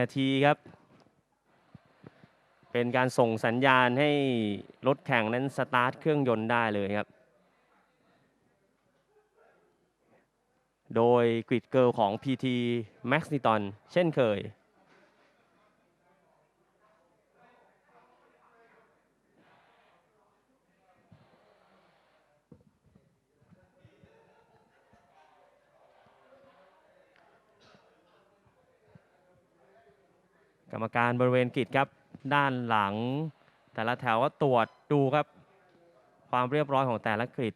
นาทีครับ เป็นการส่งสัญญาณให้รถแข่งนั้นสตาร์ทเครื่องยนต์ได้เลยครับ โดยกริดเกิลของ PT Max n i t o n เช่นเคย กรรมการบริเวณกริดครับ ด้านหลัง แต่ละแถวก็ตรวจดูครับ ความเรียบร้อยของแต่ละกริด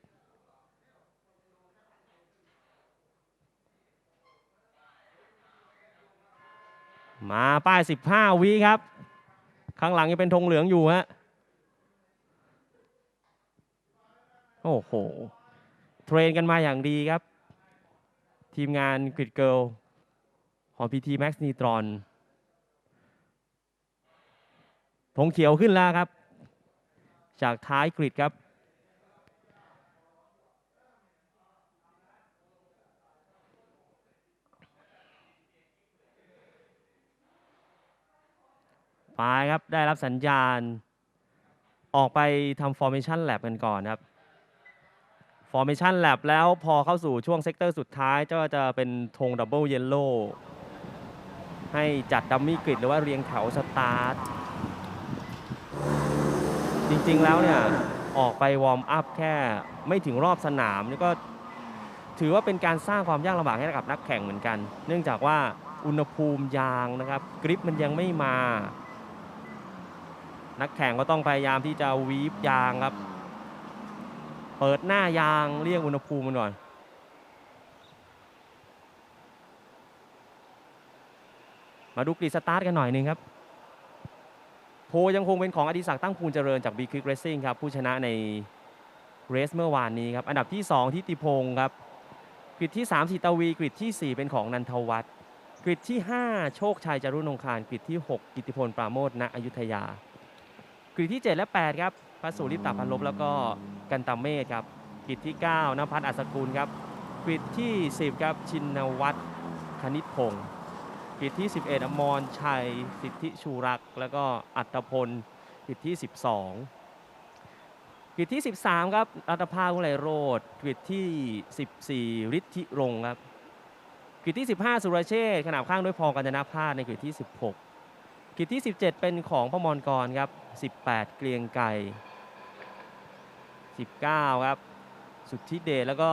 มาป้าย 15 วิครับ ข้างหลังยังเป็นธงเหลืองอยู่ฮะ โอ้โห เทรนกันมาอย่างดีครับ ทีมงานกริดเกิลของ PT Max Nitron ธงเขียวขึ้นแล้วครับ จากท้ายกริดครับ ไปครับ ได้รับสัญญาณ ออกไปทำ formation lab กันก่อนครับ formation lab แล้วพอเข้าสู่ช่วงเซกเตอร์สุดท้ายก็จะเป็นธง double yellow ให้จัดดัมมี่กริดหรือว่าเรียงแถวสตาร์ท จริงๆแล้วเนี่ยออกไปวอร์มอัพแค่ไม่ถึงรอบสนามนี่ก็ถือว่าเป็นการสร้างความยากลำบากให้กับนักแข่งเหมือนกัน เนื่องจากว่าอุณหภูมิยางนะครับ กริปมันยังไม่มา นักแข่งก็ต้องพยายามที่จะวีฟยางครับ เปิดหน้ายางเรียกอุณหภูมิมันก่อนมาดูกรีสตาร์ทกันหน่อยนึงครับ โพยังคงเป็นของอดิศักดิ์ตั้งภูลเจริญจาก b ีคิกเรซซิ่งครับผู้ชนะในเรสเมื่อวานนี้ครับอันดับที่ 2 ที่ติพงศ์ครับกริดที่3สิตวีกริดที่ 4 เป็นของนันทวัฒน์กริดที่ 5 โชคชัยจารุนงคารกริดที่ 6 กิติพลปราโมทณอยุธยากริดที่ 7 และ 8 ครับพระสุริปตาพันลบแล้วก็กันตามเมธครับกริดที่ 9นภัสอัศกุลครับกริดที่ 10 ครับชินวัตรคณิตพงศ์ กริดที่ 11 อมรชัย สิทธิชูรัก แล้วก็อัตพลกริดที่ 12กริดที่ 13 ครับรัตภาวุไรโรดกริดที่ 14 ฤทธิรงครับกริดที่ 15 สุรเชษขนาบข้างด้วยพอกัญจนาพาสในกริดที่ 16กริดที่ 17 เป็นของพมรกรครับ 18 เกรียงไก่ 19 ครับ สุทธิเดชแล้วก็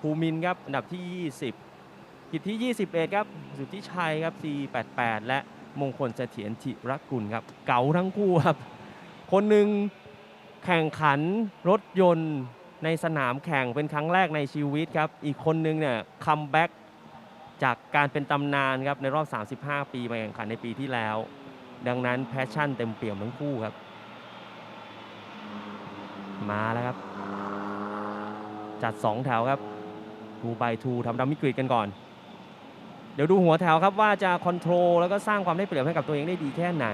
ภูมินครับ อันดับที่ 20 กิจที่ 21 ครับ สุทธิชัยครับ 488 และมงคลเสถียรธิรกุลครับ เก๋าทั้งคู่ครับ คนหนึ่งแข่งขันรถยนต์ในสนามแข่งเป็นครั้งแรกในชีวิตครับ อีกคนนึงเนี่ยคัมแบ็กจากการเป็นตำนานครับในรอบ 35 ปีมาแข่งขันในปีที่แล้ว ดังนั้นแพชชั่นเต็มเปี่ยมทั้งคู่ครับ มาแล้วครับ จัด 2 แถวครับ2 by 2ทำดัมมิกริดกันก่อน ดี๋ยวดูหัวแถวครับว่าจะคอนโทรลแล้วก็สร้างความได้เปรียบให้กับตัวเองได้ดีแค่ไหน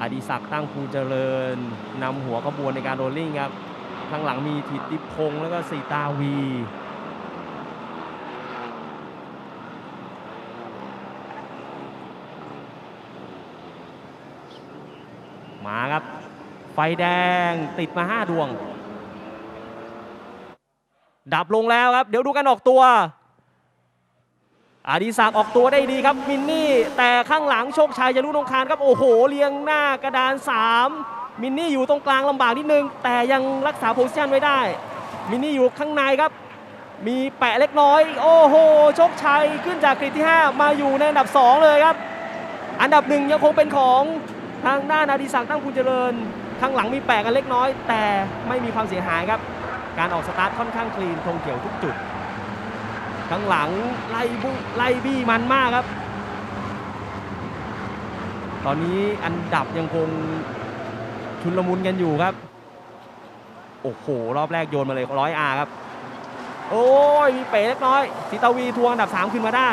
อดิศักดิ์ตั้งภูเจริญนำหัวขบวนในการโรลลิ่งครับข้างหลังมีทิติพงษ์แล้วก็สีตาวี มาครับ ไฟแดงติดมา 5 ดวง ดับลงแล้วครับ เดี๋ยวดูกันออกตัว อดิศักดิ์ออกตัวได้ดีครับมินนี่ แต่ข้างหลังโชคชัยจะรู้นงคารครับโอ้โหเรียงหน้ากระดาน 3 มินนี่อยู่ตรงกลางลำบากนิดนึง แต่ยังรักษาโพซิชันไว้ได้ มินนี่อยู่ข้างในครับ มีแปะเล็กน้อย โอ้โหโชคชัยขึ้นจากกริดที่ 5 มาอยู่ในอันดับ 2 เลยครับ อันดับหนึ่งยังคงเป็นของทางด้านอดิศักดิ์ตั้งภูลเจริญ ข้างหลังมีแปะกันเล็กน้อย แต่ไม่มีความเสียหายครับ การออกสตาร์ทค่อนข้างคลีนธงเขียวทุกจุด ข้างหลังไล่บุไล่บี้มันมากครับ ตอนนี้อันดับยังคงชุนลมุนกันอยู่ครับ โอ้โห รอบแรกโยนมาเลยร้อยอาครับ โอ้ย มีเป๋เล็กน้อยสิตาวีทวงอันดับ 3 ขึ้นมาได้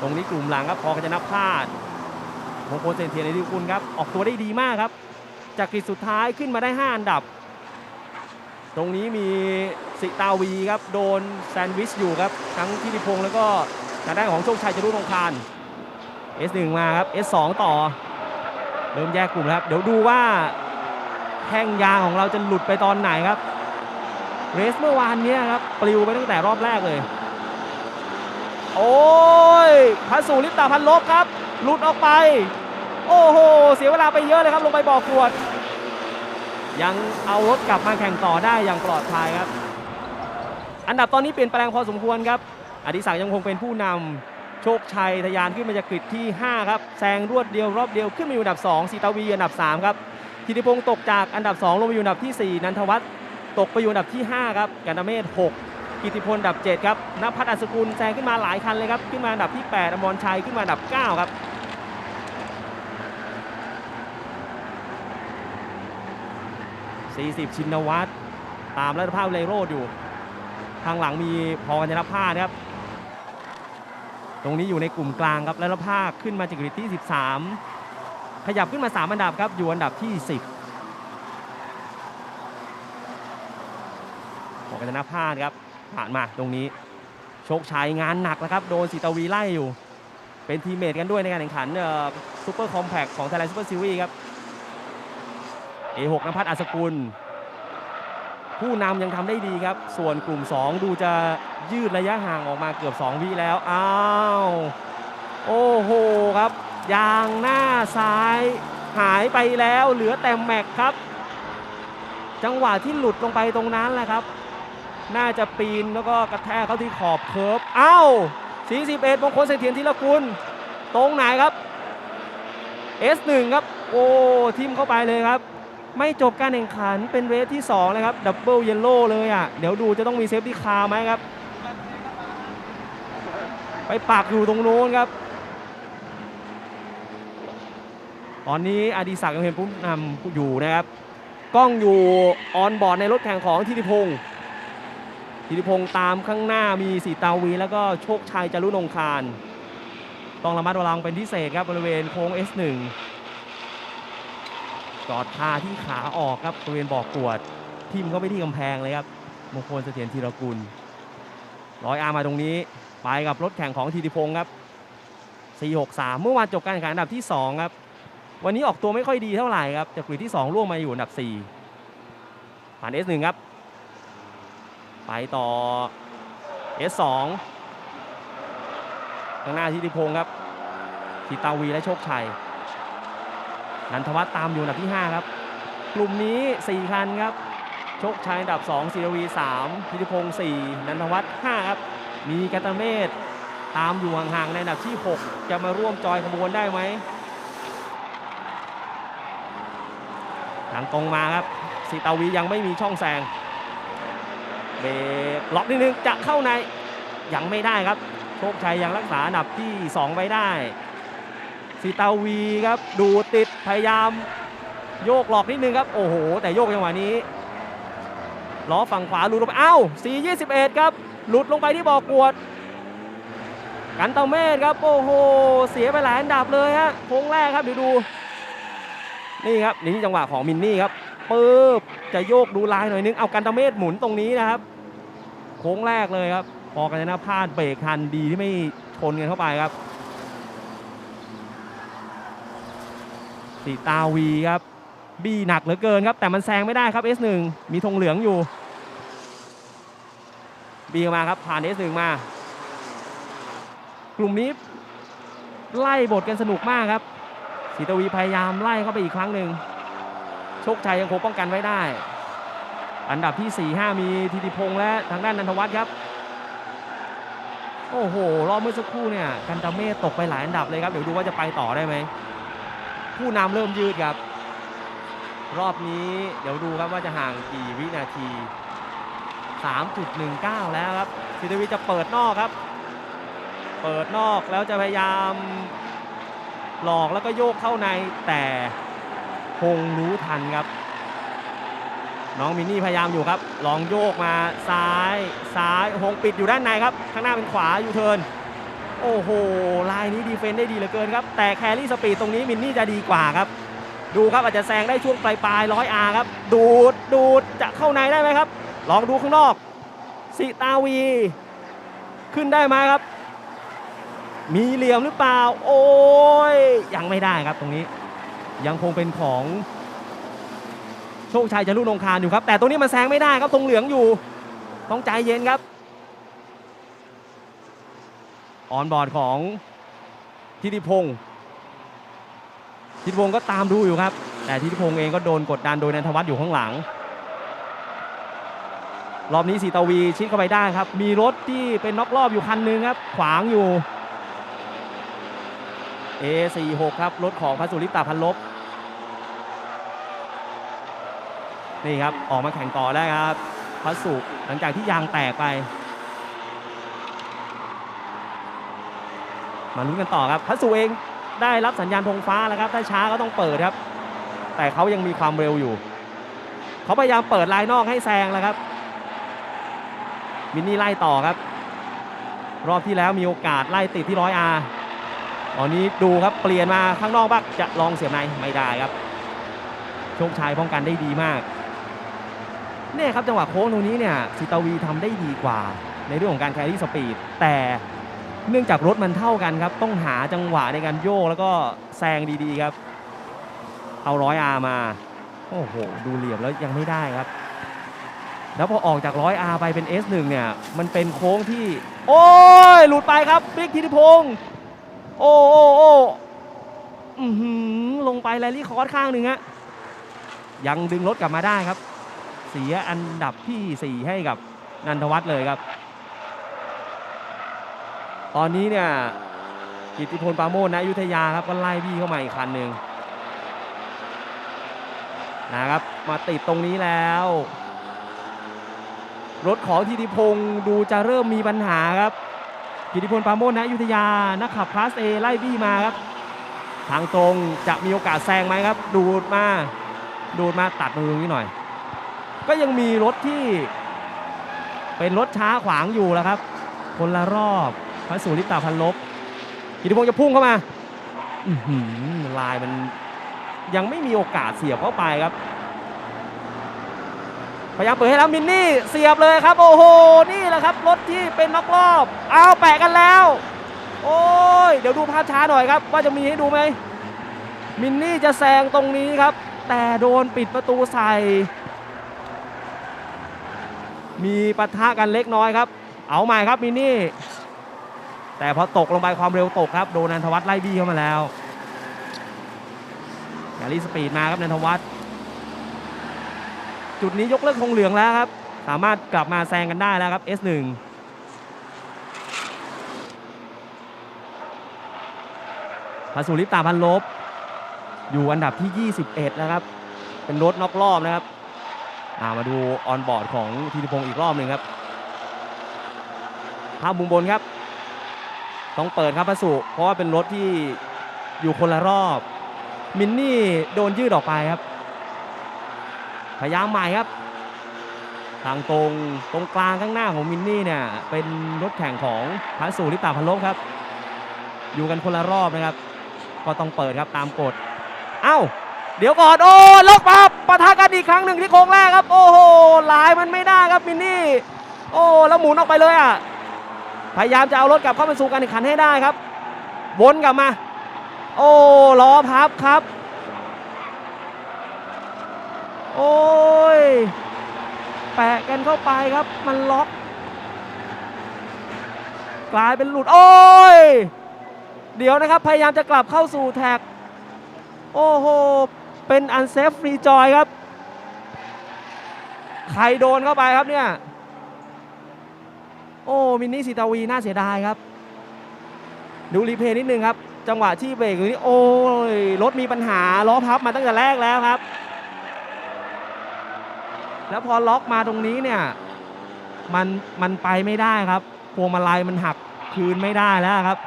ตรงนี้กลุ่มหลังครับ พอกันจะนับพลาดมงคลเซนเทียนในดิคุณครับ ออกตัวได้ดีมากครับ จากกรีดสุดท้ายขึ้นมาได้ 5 อันดับ ตรงนี้มี สิตาวีครับโดนแซนด์วิชอยู่ครับทั้งทิติพงศ์แล้วก็ทางด้านของโชคชัยจรุนงคาร S1 มาครับ S2 ต่อ เริ่มแยกกลุ่มแล้วครับ เดี๋ยวดูว่าแท่งยางของเราจะหลุดไปตอนไหนครับ เรสเมื่อวานนี้ครับ ปลิวไปตั้งแต่รอบแรกเลย โอ้ยพัสูลิปตาพันลบครับ หลุดออกไป โอ้โห เสียเวลาไปเยอะเลยครับ ลงไปบ่อกรวด ยังเอารถกลับมาแข่งต่อได้อย่างปลอดภัยครับ อันดับตอนนี้เปลี่ยนแปลงพอสมควรครับอดิศักดิ์ยังคงเป็นผู้นำโชคชัยทะยานขึ้นมาจากกริดที่ 5 ครับแซงรวดเดียวรอบเดียวขึ้นมาอยู่อันดับ2สีตาวีอันดับ 3 ครับธิติพงศ์ตกจากอันดับ 2 ลงมาอยู่อันดับที่ 4 นันทวัฒน์ตกไปอยู่อันดับที่ 5 ครับกันตเมศ6กิติพลอันดับ 7 ครับนภัทรอัศกุลแซงขึ้นมาหลายคันเลยครับขึ้นมาอันดับที่ 8อมรชัยขึ้นมาอันดับ 9 ครับ40 ชินวัตรตามรัฐภาพเลโรดอยู่ ทางหลังมีพอกัญญาภาสครับ ตรงนี้อยู่ในกลุ่มกลางครับแล้วภาคขึ้นมาจากริดที่ 13 ขยับขึ้นมา 3 อันดับครับ อยู่อันดับที่ 10พอกัญญาภาครับผ่านมาตรงนี้ โชคชัยงานหนักแล้วครับ โดนสีตวีไล่อยู่ เป็นทีมเมทกันด้วยในการแข่งขันซูเปอร์คอมแพคของไทยแลนด์ซูเปอร์ซีรีส์ครับ A6 นภัทรอัศกุล ผู้นำยังทำได้ดีครับ ส่วนกลุ่ม 2 ดูจะยืดระยะห่างออกมาเกือบ 2 วิแล้ว อ้าว โอ้โหครับ ยางหน้าซ้ายหายไปแล้วเหลือแต่แม็กครับ จังหวะที่หลุดลงไปตรงนั้นแหละครับ น่าจะปีนแล้วก็กระแทกเข้าที่ขอบเคิร์ฟอ้าว41มงคลเสถียรธีรกุลตรงไหนครับ S1 ครับ โอ้ทิมเข้าไปเลยครับ ไม่จบการแข่งขันเป็นเรสที่2เลยครับดับเบิลเยลโล่เลยอะเดี๋ยวดูจะต้องมีเซฟตี้คาร์ไหมครับ ไปปักอยู่ตรงโน้นครับ ตอนนี้อดีศักดิ์ยังเป็นผู้นำอยู่นะครับ กล้องอยู่ออนบอร์ดในรถแข่งของธิติพงศ์ธิติพงศ์ตามข้างหน้ามีสีตาวี แล้วก็โชคชัยจารุนงคาร ต้องระมัดระวังเป็นพิเศษครับบริเวณโค้ง S1 จอดคาที่ขาออกครับบริเวณบอกวดทิมเข้าไปที่กำแพงเลยครับมงคลเสถียรธีรกุลร้อยอามาตรงนี้ไปกับรถแข่งของทีติพงศ์ครับ 463 เมื่อวานจบการแข่งขันอันดับที่ 2 ครับ วันนี้ออกตัวไม่ค่อยดีเท่าไหร่ครับจากกรีดที่2ร่วงมาอยู่อันดับ 4 ผ่าน S1 ครับ ไปต่อ S2 ข้างหน้าทีติพงศ์ครับทีตาวีและโชคชัย นันทวัฒน์ตามอยู่อันดับที่ 5 ครับ กลุ่มนี้ 4 คันครับ โชคชัยอันดับ 2ศิรวี 3พิธิพงศ์4นันทวัฒน์5ครับ มีกัตเมศตามอยู่ห่างๆในอันดับที่ 6 จะมาร่วมจอยขบวนได้ไหมทางตรงมาครับสีตาวียังไม่มีช่องแซงเบรกล็อกนิดนึงจะเข้าในยังไม่ได้ครับ โชคชัยยังรักษาอันดับที่ 2 ไว้ได้ สีตาวีครับดูติดพยายามโยกหลอกนิดนึงครับ โอ้โห แต่โยกจังหวะนี้ล้อฝั่งขวาหลุดลงไปอ้าว421 ครับ หลุดลงไปที่บ่อกวด กันตาเมศครับ โอ้โห เสียไปหลายอันดับเลยฮะโค้งแรกครับเดี๋ยวดู นี่ครับนี่จังหวะของมินนี่ครับปึ๊บจะโยกดูลายหน่อยนึง เอากันตาเมศหมุนตรงนี้นะครับ โค้งแรกเลยครับ พอกันนะพลาดเบรกทันดีที่ไม่ชนกันเข้าไปครับ สีตาวีครับ บีหนักเหลือเกินครับ แต่มันแซงไม่ได้ครับ S1 มีธงเหลืองอยู่ บีมาครับ ผ่าน S1 มา กลุ่มนี้ไล่บทกันสนุกมากครับสีตาวีพยายามไล่เข้าไปอีกครั้งหนึ่งโชคชัยยังคงป้องกันไว้ได้ อันดับที่ 4 5 มีธิติพงษ์และทางด้านนันทวัฒน์ครับโอ้โห รอบเมื่อสักครู่เนี่ยกันตาเมฆตกไปหลายอันดับเลยครับ เดี๋ยวดูว่าจะไปต่อได้ไหม ผู้นำเริ่มยืดครับ รอบนี้เดี๋ยวดูครับว่าจะห่างกี่วินาที 3.19 แล้วครับสิทธิวิจะเปิดนอกครับ เปิดนอกแล้วจะพยายามหลอกแล้วก็โยกเข้าในแต่คงรู้ทันครับ น้องมินนี่พยายามอยู่ครับ ลองโยกมาซ้ายซ้ายหงปิดอยู่ด้านในครับ ข้างหน้าเป็นขวาอยู่เทิร์น โอ้โหลายนี้ดีเฟนได้ดีเหลือเกินครับ แต่แครี่สปีดตรงนี้มินนี่จะดีกว่าครับ ดูครับอาจจะแซงได้ช่วงปลายปลายร้อยอาครับ ดูดดูดจะเข้าในได้ไหมครับ ลองดูข้างนอกสิตาวี ขึ้นได้ไหมครับ มีเหลี่ยมหรือเปล่า โอ้ยยังไม่ได้ครับตรงนี้ ยังคงเป็นของโชคชัยจารุนงคารอยู่ครับ แต่ตรงนี้มันแซงไม่ได้ครับธงเหลืองอยู่ ต้องใจเย็นครับ ออนบอร์ดของทิติพงศ์ทิติพงศ์ก็ตามดูอยู่ครับ แต่ทิติพงศ์เองก็โดนกดดันโดยนันทวัฒน์อยู่ข้างหลัง รอบนี้สีตวีชิดเข้าไปได้ครับ มีรถที่เป็นน็อกรอบอยู่คันหนึงครับ ขวางอยู่ A46 ครับ รถของพระสุริตาพันลบนี่ครับ ออกมาแข่งต่อได้ครับพระสุหลังจากที่ยางแตกไป มาลุ้นกันต่อครับพระสุเองได้รับสัญญาณธงฟ้าแล้วครับ ถ้าช้าก็ต้องเปิดครับ แต่เขายังมีความเร็วอยู่ เขาพยายามเปิดลายนอกให้แซงแล้วครับ มินนี่ไล่ต่อครับ รอบที่แล้วมีโอกาสไล่ติดที่ร้อยอาตอนนี้ดูครับเปลี่ยนมาข้างนอกบ้างจะลองเสียบในไม่ได้ครับ โชคชัยป้องกันได้ดีมากเนี่ยครับจังหวะโค้งตรงนี้เนี่ยสิตาวีทำได้ดีกว่า ในเรื่องของการแครี่สปีดแต่ เนื่องจากรถมันเท่ากันครับ ต้องหาจังหวะในการโยกแล้วก็แซงดีๆครับ เอาร้อยอามา โอ้โห ดูเหลี่ยมแล้วยังไม่ได้ครับ แล้วพอออกจากร้อยอาไปเป็น S1 เนี่ย มันเป็นโค้งที่ โอ้ย หลุดไปครับบิ๊กธิติพงศ์โอ้โอ้โอ้หือลงไปแรลลี่คอร์สข้างหนึ่งฮะยังดึงรถกลับมาได้ครับ เสียอันดับที่ 4 ให้กับนันทวัฒน์เลยครับ ตอนนี้เนี่ยกิติพลปาโมชนะยุธยาครับก็ไล่พี่เข้ามาอีกคันหนึ่งนะครับมาติดตรงนี้แล้ว รถของธิติพงศ์ดูจะเริ่มมีปัญหาครับ กิติพลปาโมชนะยุธยานักขับคลาสเอไล่บี้มาครับ ทางตรงจะมีโอกาสแซงไหมครับ ดูดมาดูดมาตัดมือตรงนี้หน่อย ก็ยังมีรถที่เป็นรถช้าขวางอยู่แล้วครับ คนละรอบ พระสุริตาพันลบกิติพงศ์จะพุ่งเข้ามาลายมันยังไม่มีโอกาสเสียบเข้าไปครับ พยายามเปิดให้แล้วมินนี่เสียบเลยครับ โอ้โห นี่แหละครับรถที่เป็นน็อกรอบ เอาแปะกันแล้ว โอ้ย เดี๋ยวดูภาพช้าหน่อยครับ ว่าจะมีให้ดูไหม มินนี่จะแซงตรงนี้ครับ แต่โดนปิดประตูใส่ มีปะทะกันเล็กน้อยครับ เอาใหม่ครับมินนี่ แต่พอตกลงไปความเร็วตกครับ โดนนันทวัฒน์ไล่บี้เข้ามาแล้วแกลี่สปีดมาครับนันทวัฒน์จุดนี้ยกเลิกธงเหลืองแล้วครับ สามารถกลับมาแซงกันได้แล้วครับ S1 พาสุริตาพันลบ อยู่อันดับที่ 21 นะครับ เป็นรถนอกรอบนะครับามาดูออนบอร์ดของธีรพงศ์อีกรอบหนึ่งครับภาพมุมบนครับ ต้องเปิดครับพระสุเพราะว่าเป็นรถที่อยู่คนละรอบ มินนี่โดนยืดออกไปครับ พยายามใหม่ครับ ทางตรงตรงกลางข้างหน้าของมินนี่เนี่ยเป็นรถแข่งของพระสุริตาพันลบครับ อยู่กันคนละรอบนะครับ ก็ต้องเปิดครับตามกฎเอ้าเดี๋ยวก่อน โอ้ล็อกมาปะทะกันอีกครั้งหนึ่งที่โค้งแรกครับ โอ้โหลายมันไม่ได้ครับมินนี่ โอ้ แล้วหมุนออกไปเลยอะ พยายามจะเอารถกลับเข้ามาสู่การแข่งขันให้ได้ครับ วนกลับมา โอ้ล้อพับครับ โอ้ย แปะกันเข้าไปครับ มันล็อก กลายเป็นหลุด โอ้ย เดี๋ยวนะครับ พยายามจะกลับเข้าสู่แท็ก โอ้โห เป็นอันเซฟฟรีจอยครับ ใครโดนเข้าไปครับเนี่ย โอ้มินนี่สีตาวีน่าเสียดายครับดูรีเพย์นิดนึงครับ จังหวะที่เบรกอยู่นี่โอ้ยรถมีปัญหาล้อพับมาตั้งแต่แรกแล้วครับ แล้วพอล็อกมาตรงนี้เนี่ยมันมันไปไม่ได้ครับพวงมาลัยมันหักคืนไม่ได้แล้วครับ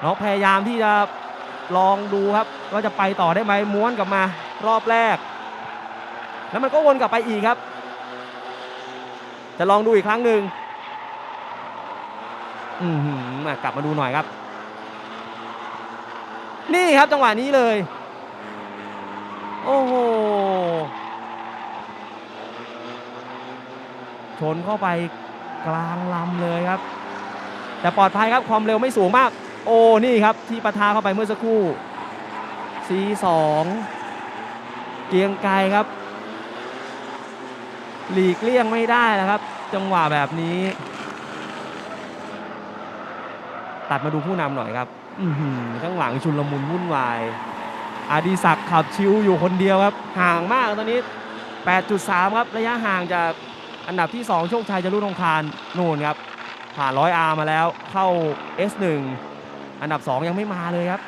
เราพยายามที่จะลองดูครับว่าจะไปต่อได้ไหมม้วนกลับมารอบแรก แล้วมันก็วนกลับไปอีกครับ จะลองดูอีกครั้งหนึ่งอืมากลับมาดูหน่อยครับ นี่ครับจังหวะนี้เลย โอ้โหชนเข้าไปกลางลำเลยครับ แต่ปลอดภัยครับความเร็วไม่สูงมาก โอ้นี่ครับที่ปะทาเข้าไปเมื่อสักครู่ C2 เกียงไกรครับ หลีกเลี่ยงไม่ได้นะครับ จังหวะแบบนี้ ตัดมาดูผู้นำหน่อยครับอือหือข้างหลังชุนลมุนวุ่นวายอาดิศักดิ์ขับชิวอยู่คนเดียวครับ ห่างมากตอนนี้ 8.3 ครับระยะห่างจากอันดับที่ 2 โชคชัยจรุนงคารนู่นครับ ผ่าน 100R มาแล้วเข้า S1 อันดับ 2 ยังไม่มาเลยครับ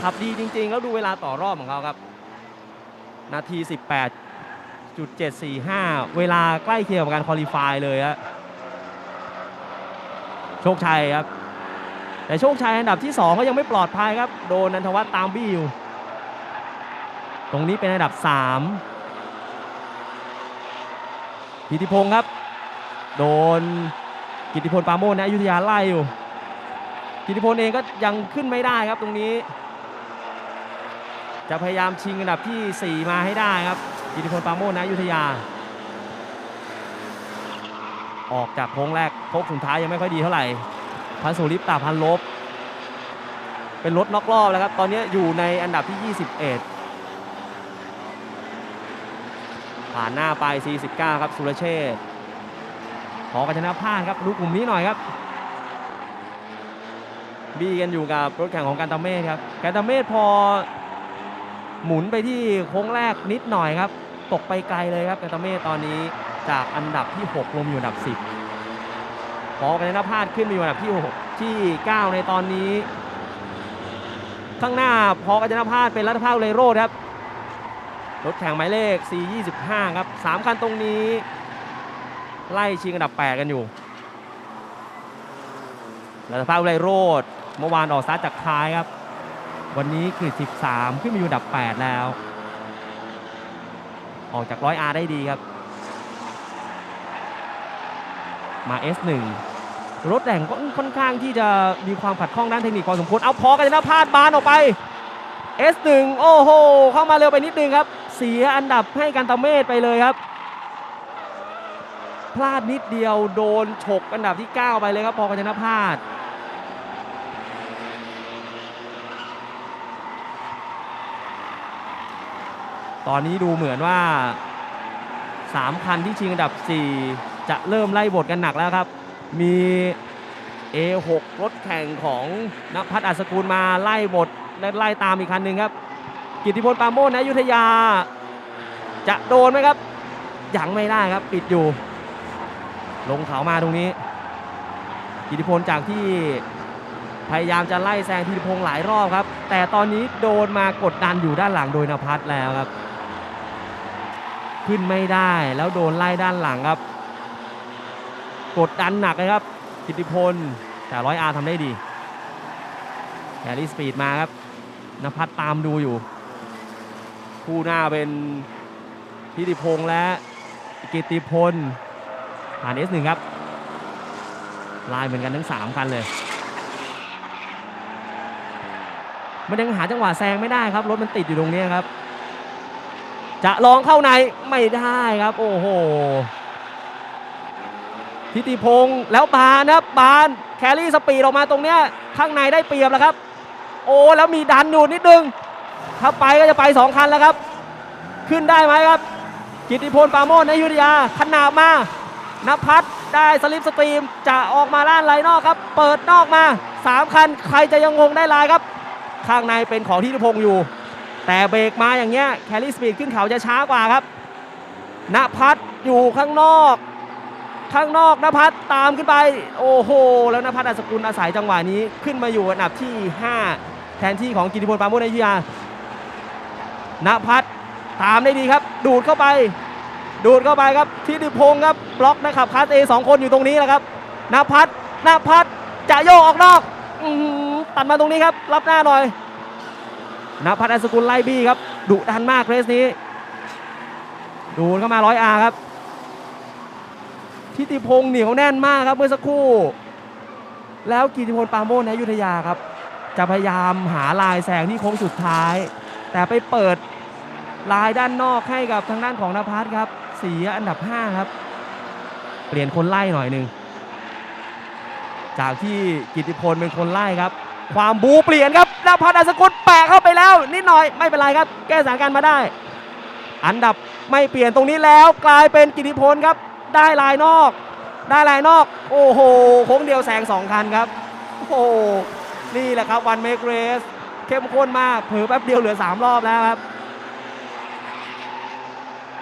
ขับดีจริงๆ แล้วดูเวลาต่อรอบของเขาครับ นาที 18.745 เวลาใกล้เคียงกับการคอลี่ฟายเลยฮะโชคชัยครับ แต่โชคชัยอันดับที่ 2 ก็ยังไม่ปลอดภัยครับ โดนนันทวัฒน์ตามบี้อยู่ ตรงนี้เป็นอันดับ3พิธิพงศ์ครับ โดนกิติพลปาโมชนะอยุธยาไล่อยู่ กิติพลเองก็ยังขึ้นไม่ได้ครับตรงนี้ จะพยายามชิงอันดับที่ 4 มาให้ได้ครับ กิติพลปาโมนะยุธยา ออกจากโค้งแรกโค้งสุดท้ายยังไม่ค่อยดีเท่าไหร่ พันสุริปตาพันลบ เป็นรถน็อกรอบแล้วครับ ตอนนี้อยู่ในอันดับที่ 21 ผ่านหน้าไป 49 ครับ สุรเชษขอกัญชนะพลาดครับดูกลุ่มนี้หน่อยครับบี้กันอยู่กับรถแข่งของการตาเมฆครับการตาเมฆพอ หมุนไปที่โค้งแรกนิดหน่อยครับ ตกไปไกลเลยครับกาตาเมฆตอนนี้จากอันดับที่ 6 ลงอยู่อันดับ 10 พอกัญชนะพลาดขึ้นมาอยู่อันดับที่ 6 ที่ 9 ในตอนนี้ ข้างหน้าพอกัญชนะพลาดเป็นรัฐภาคเลโรดครับรถแข่งหมายเลข C25 ครับ 3 คันตรงนี้ ไล่ชิงอันดับ 8 กันอยู่รัฐภาคเลโรดเมื่อวานออกสตาร์ทจากท้ายครับ วันนี้คือ 13 ขึ้นมาอยู่อันดับ 8 แล้ว ออกจาก 100R ได้ดีครับ มา S1 รถแต่งก็ค่อนข้างที่จะมีความขัดข้องด้านเทคนิคพอสมควร เอาพอกันนะพลาดบานออกไป S1 โอ้โห เข้ามาเร็วไปนิดนึงครับ เสียอันดับให้กันตะเมศไปเลยครับ พลาดนิดเดียวโดนฉกอันดับที่ 9 ไปเลยครับพอกันชนะพลาด ตอนนี้ดูเหมือนว่า 3 คันที่ชิงอันดับ 4 จะเริ่มไล่บทกันหนักแล้วครับ มี A6 รถแข่งของนภัทรอัศกุลมาไล่บทและไล่ตามอีกคันหนึ่งครับ กิติพลปาโมชนะยุทธยา จะโดนไหมครับ ยังไม่ได้ครับปิดอยู่ ลงเขามาตรงนี้ กิติพลจากที่พยายามจะไล่แซงธีรพงษ์หลายรอบครับ แต่ตอนนี้โดนมากดดันอยู่ด้านหลังโดยนภัทรแล้วครับ ขึ้นไม่ได้แล้วโดนไล่ด้านหลังครับ กดดันหนักเลยครับกิติพลแต่ร้อยอาร์ทำได้ดีแครี่สปีดมาครับนภัทรตามดูอยู่ คู่หน้าเป็นพิติพงษ์และกิติพลผ่าน S1 ครับ ลายเหมือนกันทั้ง 3 คันเลย มันยังหาจังหวะแซงไม่ได้ครับ รถมันติดอยู่ตรงนี้ครับ จะลองเข้าในไม่ได้ครับ โอ้โหทิติพงศ์แล้วบานครับานแครี่สปีดออกมาตรงเนี้ยข้างในได้เปรียบแล้วครับ โอ้แล้วมีดันอยู่นิดนึง ถ้าไปก็จะไป2คันแล้วครับ ขึ้นได้ไหมครับ กิติพลปาโมชในอยุธยาขนาบมานภัทรได้สลิปสตรีมจะออกมาด้านไหลนอกครับ เปิดนอกมา 3 คัน ใครจะยังงงได้ลายครับ ข้างในเป็นของทิติพงศ์อยู่ แต่เบรกมาอย่างเงี้ยแคลรี่สปีดขึ้นเขาจะช้ากว่าครับนภัทรอยู่ข้างนอก ข้างนอกนภัทรตามขึ้นไป โอ้โห แล้วนภัทรอัศกุลอาศัยจังหวะนี้ขึ้นมาอยู่อันดับที่ 5 แทนที่ของกิติพลปาโมชในอยุธยานภัทรตามได้ดีครับ ดูดเข้าไป ดูดเข้าไปครับทิติพงศ์ครับบล็อกนะครับคาสเอสองคนอยู่ตรงนี้แหละครับนภัทรนภัทรจะโยกออกนอกอื้อหือตัดมาตรงนี้ครับ รับหน้าหน่อย นภัทรอัศกุลไล่บี้ครับดุดันมากเรสนี้ ดูเข้ามาร้อยอาครับทิติพงศ์เหนียวแน่นมากครับเมื่อสักครู่ แล้วกิติพลปาโมชในยุธยาครับ จะพยายามหาลายแสงที่โค้งสุดท้าย แต่ไปเปิดลายด้านนอกให้กับทางด้านของนภัสครับเสียอันดับ 5 ครับ เปลี่ยนคนไล่หน่อยหนึ่งจากที่กิติพลเป็นคนไล่ครับ ความบูเปลี่ยนครับนภัสอัศกุลแปะเข้าไปแล้ว นิดหน่อยไม่เป็นไรครับ แก้สถานการณ์มาได้ อันดับไม่เปลี่ยนตรงนี้แล้วกลายเป็นกิติพลครับ ได้ลายนอก ได้ลายนอก โอ้โหโค้งเดียวแซงสองคันครับ โอ้โหนี่แหละครับวันเมกเรสเข้มข้นมากเผลอแป๊บเดียวเหลือ 3 รอบแล้วครับ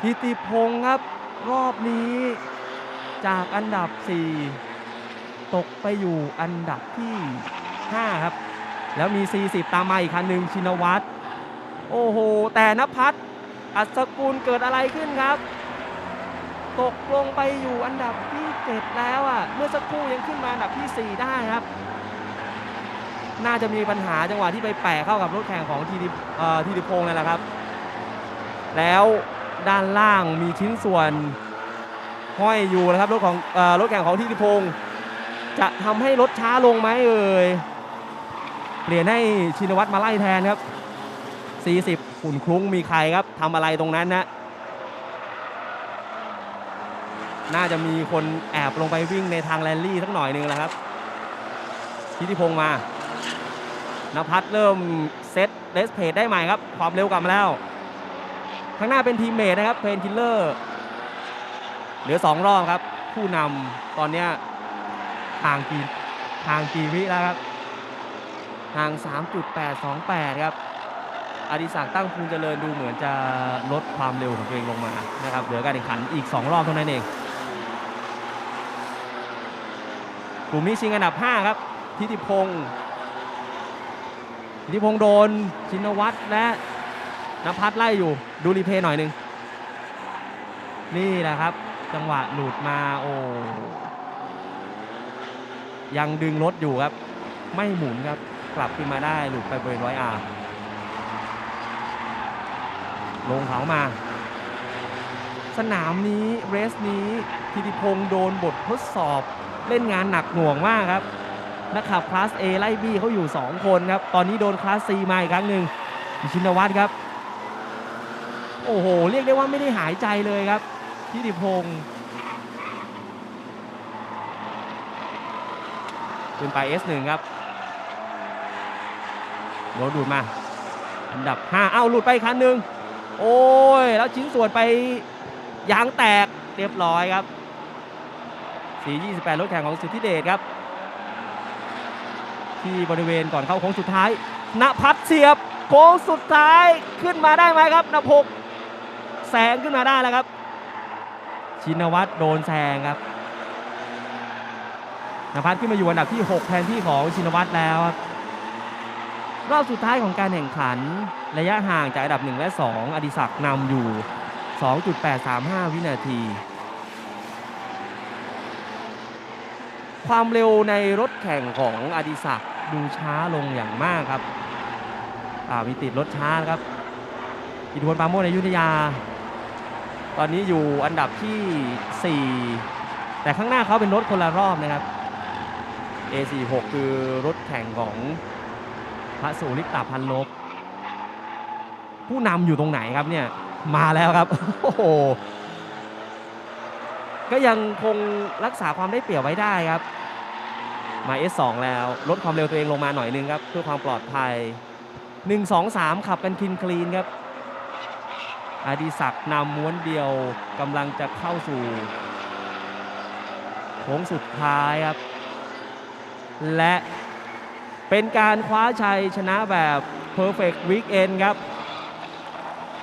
กิติพงศ์ครับรอบนี้จากอันดับ 4 ตกไปอยู่อันดับที่ 5 ครับ แล้วมี 40 ตามมาอีกคันหนึ่งชินวัตรโอ้โห แต่นภัสอัศกุลเกิดอะไรขึ้นครับ ตกลงไปอยู่อันดับที่7แล้วอะ เมื่อสักครู่ยังขึ้นมาอันดับที่ 4 ได้ครับ น่าจะมีปัญหาจังหวะที่ไปแปะเข้ากับรถแข่งของทีดิทีดิพงศ์นั่นแหละครับ แล้วด้านล่างมีชิ้นส่วนห้อยอยู่นะครับรถของอรถแข่งของทีดิพงศ์จะทำให้รถช้าลงไหมเอ่ย เปลี่ยนให้ชินวัตรมาไล่แทนครับ 40ขุนคลุ้งมีใครครับทำอะไรตรงนั้นนะน่าจะมีคนแอบลงไปวิ่งในทางแรลลี่สักหน่อยหนึงแล้วครับทิติพงศ์มานภัสเริ่มเซตเลสเพจได้ใหม่ครับ ความเร็วกลับมาแล้ว ข้างหน้าเป็นทีมเมทนะครับเพนคิลเลอร์เหลือ 2 รอบครับ ผู้นำตอนนี้ห่างกี่ห่างกี่วิแล้วครับ ห่าง 3.828 ครับอดิศักดิ์ตั้งภูมิเจริญดูเหมือนจะลดความเร็วของตัวเองลงมานะครับเหลือการแข่งขันอีก 2 รอบเท่านั้นเอง กลุ่มนี้ชิงอันดับ 5 ครับ ทิติพงศ์ทิติพงศ์โดน ชินวัตรและนภัสไล่อยู่ดูรีเพย์หน่อยหนึ่งนี่แหละครับ จังหวะหลุดมาโอ้ยังดึงรถอยู่ครับ ไม่หมุนครับ กลับขึ้นมาได้หลุดไปบริเวณร้อยอาร์ลงเขามา สนามนี้เรสนี้ทิติพงศ์โดนบททดสอบ เล่นงานหนักหน่วงมากครับนักขับคลาส A ไล่บี้เขาอยู่ 2 คนครับ ตอนนี้โดนคลาส C มาอีกครั้งหนึ่งชินวัตรครับ โอ้โห เรียกได้ว่าไม่ได้หายใจเลยครับทิติพงศ์ขึ้นไป S1 ครับ โดนดูดมา อันดับ 5 เอ้าหลุดไปคันหนึ่งโอ้ย แล้วชิ้นส่วนไปยางแตกเรียบร้อยครับ 428 รถแข่งของสุทธิเดชครับ ที่บริเวณก่อนเข้าโค้งสุดท้ายณพัฒน์เสียบโค้งสุดท้ายขึ้นมาได้ไหมครับนภกแซงขึ้นมาได้แล้วครับ ชินวัตรโดนแซงครับนภัสขึ้นมาอยู่อันดับที่ 6 แทนที่ของชินวัตรแล้วครับ รอบสุดท้ายของการแข่งขัน ระยะห่างจากอันดับ 1 และ 2 อดิศักดิ์นำอยู่ 2.835 วินาที ความเร็วในรถแข่งของอดิศักดิ์ดูช้าลงอย่างมากครับอ่ามีติดรถช้าครับอิทธิพลปาโมในยุธยา ตอนนี้อยู่อันดับที่ 4 แต่ข้างหน้าเขาเป็นรถคนละรอบนะครับ A46 คือรถแข่งของ พระสุริตาพันลบ ผู้นำอยู่ตรงไหนครับเนี่ยมาแล้วครับโอ้โหก็ยังคงรักษาความได้เปรียบไว้ได้ครับมา S2 แล้วลดความเร็วตัวเองลงมาหน่อยนึงครับเพื่อความปลอดภัย 1 2 3 ขับกันคลีนคลีนครับอดิศักดิ์นำม้วนเดียวกำลังจะเข้าสู่โค้งสุดท้ายครับ และ เป็นการคว้าชัยชนะแบบ Perfect Weekend ครับ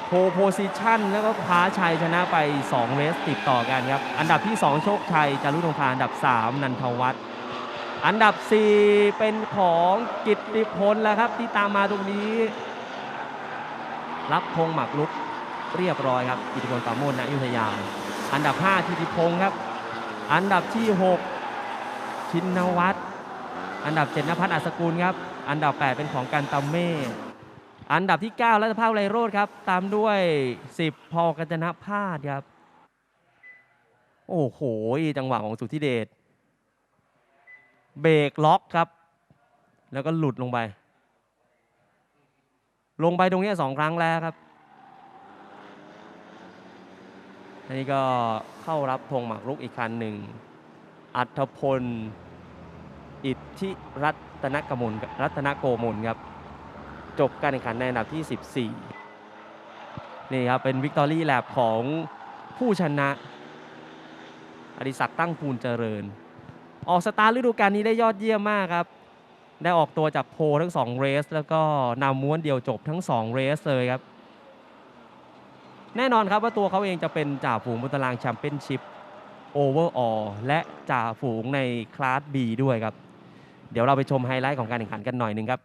โพโพซิชันแล้วก็คว้าชัยชนะไป 2 เรสติดต่อกันครับ อันดับที่ 2 โชคชัยจารุธงคาอันดับ 3 นันทวัฒน์อันดับ 4 เป็นของกิตติพลแล้วครับ ที่ตามมาตรงนี้ รับธงหมักลุกเรียบร้อยครับ กิตติพลปราโมชณอยุทธยา อันดับ 5 ทิติพงศ์ครับ อันดับที่ 6 ชินวัตร อันดับ7นภัสอัศกุลครับ อันดับ 8 เป็นของกันตาเม่อันดับที่ 9 รัตภาพไรโรดครับ ตามด้วย 10 พอกัญจนพาสครับ โอ้โห จังหวะของสุทธิเดช เบรกล็อกครับ แล้วก็หลุดลงไป ลงไปตรงนี้สองครั้งแล้วครับ อันนี้ก็เข้ารับธงหมากรุกอีกคันหนึ่ง อัธพล อิทธิรัตนกมลรัตนโกมลครับจบการแข่งขันในอันดับที่ 14 นี่ครับเป็นวิกตอรี่แลบของผู้ชนะ อดิศักดิ์ตั้งภูลเจริญ ออกสตาร์ฤดูกาลนี้ได้ยอดเยี่ยมมากครับ ได้ออกตัวจากโพทั้ง 2 เรส แล้วก็นำม้วนเดียวจบทั้ง 2 เรสเลยครับ แน่นอนครับว่าตัวเขาเองจะเป็นจ่าฝูงบนตารางแชมเปี้ยนชิพโอเวอร์ออและจ่าฝูงในคลาส B ด้วยครับ เดี๋ยวเราไปชมไฮไลท์ของการแข่งขันกันหน่อยหนึ่งครับ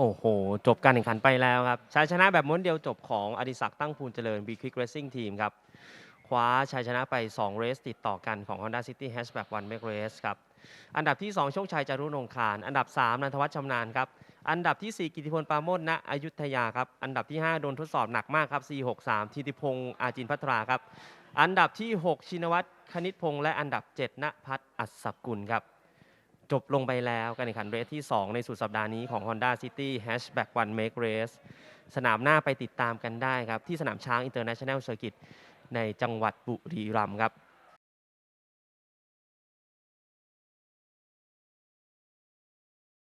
โอ้โห จบการแข่งขันไปแล้วครับชัยชนะแบบม้วนเดียวจบของอดิศักดิ์ตั้งภูลเจริญ B Quick Racing Team ครับ คว้าชัยชนะไป 2 เรสติดต่อกันของ Honda City Hatchback One Make Race ครับ อันดับที่ 2 โชคชัยจารุนงคาร อันดับ 3นันทวัฒน์ชำนาญครับ อันดับที่ 4 กิติพลปราโมทณอยุธยาครับ อันดับที่ 5 โดนทดสอบหนักมากครับ 463ทิติพงศ์อาจินพัทราครับ อันดับที่ 6 ชินวัตรคณิตพงศ์และอันดับ7ณพัฒน์อัศกุลครับ จบลงไปแล้วการแข่งขันเรสที่ 2 ในสุดสัปดาห์นี้ของ Honda City Hatchback One Make Race สนามหน้าไปติดตามกันได้ครับ ที่สนามช้าง International Circuit ในจังหวัดบุรีรัมย์ครับ